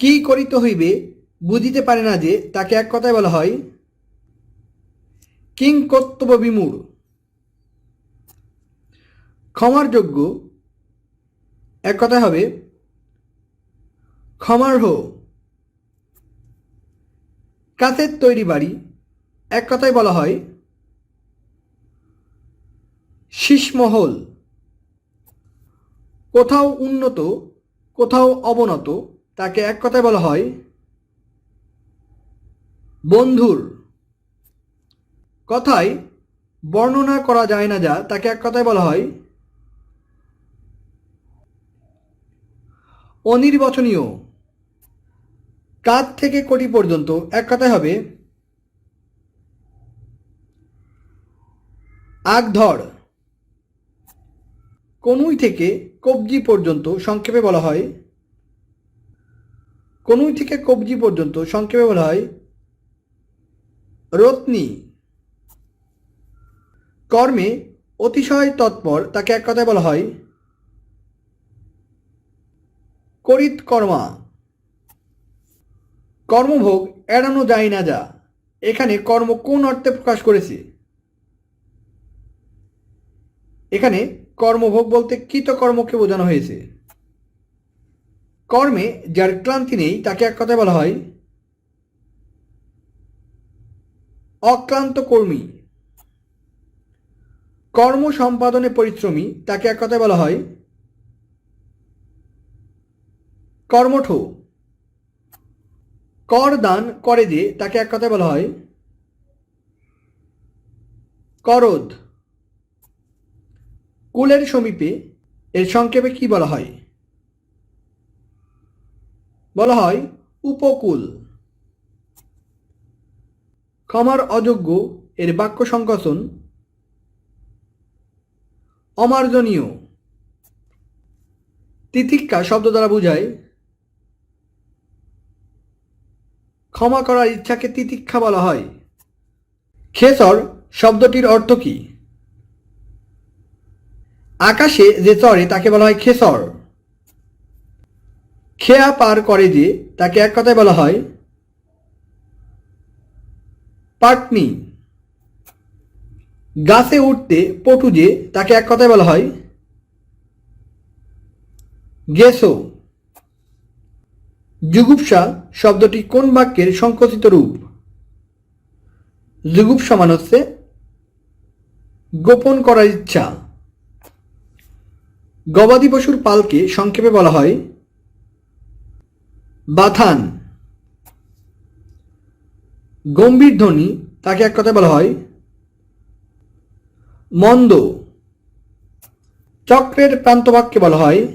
কি করিতে হইবে বুঝিতে পারে না যে, তাকে এক কথায় বলা হয় কিং কর্তব্য বিমূঢ়। ক্ষমার যোগ্য, এক কথায় হবে, ক্ষমার্হ। কাঁচের তৈরি বাড়ি, এক কথায় বলা হয়, শীষমহল। কোথাও উন্নত, কোথাও অবনত তাকে এক কথায় বলা হয় বন্ধুর। কথায় বর্ণনা করা যায় না যা, তাকে এক কথায় বলা হয় অনির্বাচনীয়। কাঁধ থেকে কোটি পর্যন্ত? এক কথায় হবে আগধর। কনুই থেকে কবজি পর্যন্ত সংক্ষেপে বলা হয় কনুই থেকে কবজি পর্যন্ত সংক্ষেপে বলা হয় রত্নী। কর্মে অতিশয় তৎপর, তাকে এক কথায় বলা হয় করিত কর্মা কর্মভোগ এড়ানো যায় না যা। এখানে কর্ম কোন অর্থে প্রকাশ করেছে? এখানে কর্মভোগ বলতে কৃতকর্মকে বোঝানো হয়েছে। কর্মে যার ক্লান্তি নেই, তাকে এক কথায় বলা হয় অক্লান্ত কর্মী কর্ম সম্পাদনে পরিশ্রমী, তাকে এক কথায় বলা হয় কর্মঠ। কর দান করে যে, তাকে এক কথায় বলা হয় করদ কুলের সমীপে এর সংক্ষেপে কি বলা হয়? বলা হয় উপকূল। ক্ষমার অযোগ্য এর বাক্য সংকোচন। অমার্জনীয়। তিতিক্ষা শব্দ দ্বারা বোঝায়, ক্ষমা করার ইচ্ছাকে তিতিক্ষা বলা হয়। খেসর শব্দটির অর্থ কি? আকাশে যে চড়ে তাকে বলা হয় খেসর। খেয়া পার করে যে তাকে এক কথায় বলা হয় পাটনি। গাছে উঠতে পটু যে তাকে এক কথায় বলা হয় গেসো জুগুপসা শব্দটি কোন বাক্যের সংকোচিত রূপ? জুগুপসা মান হচ্ছে গোপন করার ইচ্ছা। গবাদি পশুর পালকে সংক্ষেপে বলা হয় বাথান। গম্ভীর ধ্বনি, তাকে এক কথায় বলা হয় মন্দ। চক্রের প্রান্তবাক্যে বলা হয়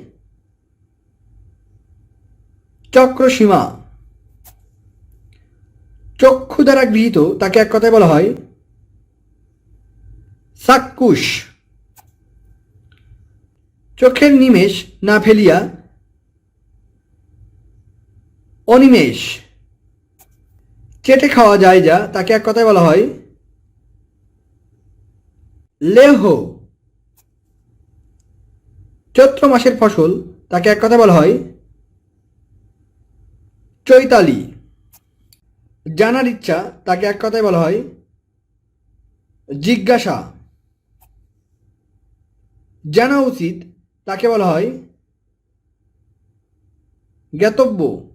চক্রসীমা। চক্ষু দ্বারা গৃহীত, তাকে এক কথায় বলা হয় সাক্কুশ চোখের নিমেষ না ফেলিয়া অনিমেষ। চেটে খাওয়া যায় যা, তাকে এক কথায় বলা হয় লেহ। চৈত্র মাসের ফসল, তাকে এক কথায় বলা হয় চৈতালি। জানার ইচ্ছা, তাকে এক কথায় বলা হয় জিজ্ঞাসা। জানা উচিত, তাকে বলা হয় জ্ঞাতব্য।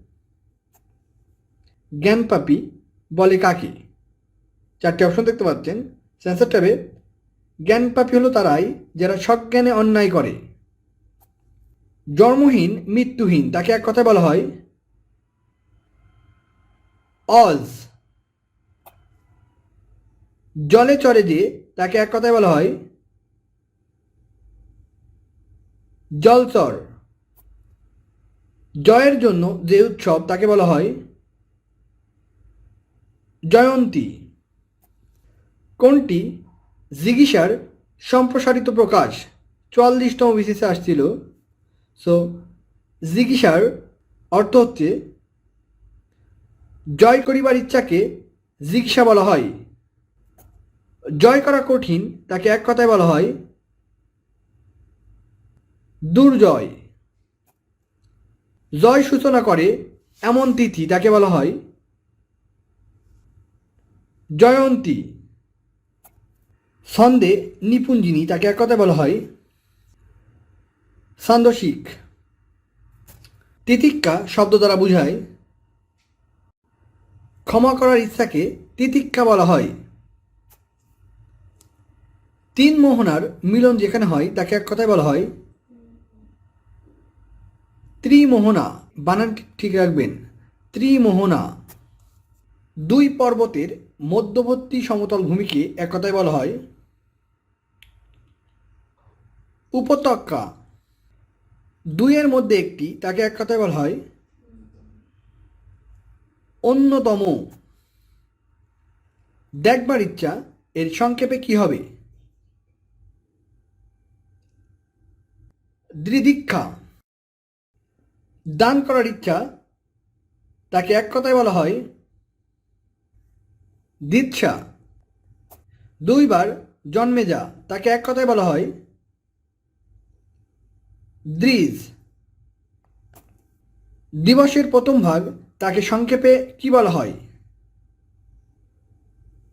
জ্ঞানপাপী বলে কাকে? চারটি অপশন দেখতে পাচ্ছেন। সেন্সার ট্যাবে, জ্ঞানপাপী হলো তারাই যারা সজ্ঞানে অন্যায় করে। জন্মহীন, মৃত্যুহীন, তাকে এক কথায় বলা হয় অজ। জলে চড়ে যে, তাকে এক কথায় বলা হয় জলচর। জয়ের জন্য যে উৎসব, তাকে বলা হয় জয়ন্তী। কোনটি? জিগিসার সম্প্রসারিত প্রকাশ। চুয়াল্লিশতম বিসিসে আসছিল। সো জিগিসার অর্থ হচ্ছে, জয় করিবার ইচ্ছাকে জিজ্ঞাসা বলা হয়। জয় করা কঠিন, তাকে এক কথায় বলা হয়, দুর্জয়। জয় সূচনা করে এমন তিথি, তাকে বলা হয় জয়ন্তী। ছন্দে নিপুণ যিনি তাকে এক কথা বলা হয় সান্দশিক তিতিক্ষা শব্দ দ্বারা বোঝায়, ক্ষমা করার ইচ্ছাকে তিতিক্ষা বলা হয়। তিন মোহনার মিলন যেখানে হয় তাকে এক কথায় বলা হয় ত্রিমোহনা। বানান ঠিক রাখবেন। ত্রিমোহনা। দুই পর্বতের মধ্যবর্তী সমতল ভূমিকে এক কথায় বলা হয় উপত্যকা। দুইয়ের মধ্যে একটি, তাকে এক কথায় বলা হয় অন্যতম। দেখবার ইচ্ছা, এর সংক্ষেপে কি হবে? দৃদীক্ষা দান করার ইচ্ছা, তাকে এক কথায় বলা হয় দিচ্ছা দুইবার জন্মে যা, তাকে এক কথায় বলা হয় দ্রিজ। দিবসের প্রথম ভাগ তাকে সংক্ষেপে কি বলা হয়?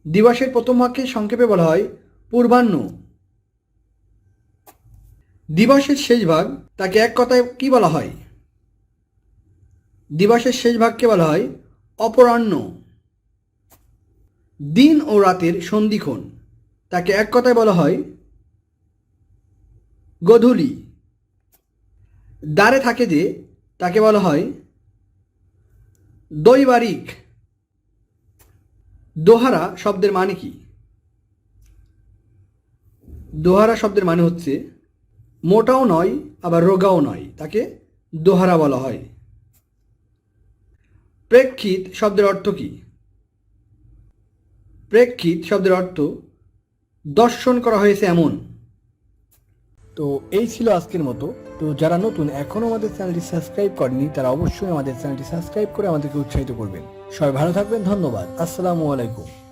দিবসের প্রথম ভাগকে সংক্ষেপে বলা হয় পূর্বাহ্ন। দিবসের শেষ ভাগ তাকে এক কথায় কি বলা হয়? দিবসের শেষ ভাগকে বলা হয় অপরাহ্ন। দিন ও রাতের সন্ধিক্ষণ। তাকে এক কথায় বলা হয় গধূলি। দ্বারে থাকে যে, তাকে বলা হয় দৈবারিক। দোহারা শব্দের মানে কি? দোহারা শব্দের মানে হচ্ছে মোটাও নয়, আবার রোগাও নয়, তাকে দোহারা বলা হয়। প্রেক্ষিত শব্দের অর্থ কি? প্রেক্ষিত শব্দের অর্থ দর্শন করা হয়েছে এমন। তো এই ছিল আজকের মতো। তো যারা নতুন, এখনও আমাদের চ্যানেলটি সাবস্ক্রাইব করেনি তারা অবশ্যই আমাদের চ্যানেলটি সাবস্ক্রাইব করে আমাদেরকে উৎসাহিত করবেন। সবাই ভালো থাকবেন, ধন্যবাদ। আসসালামু আলাইকুম।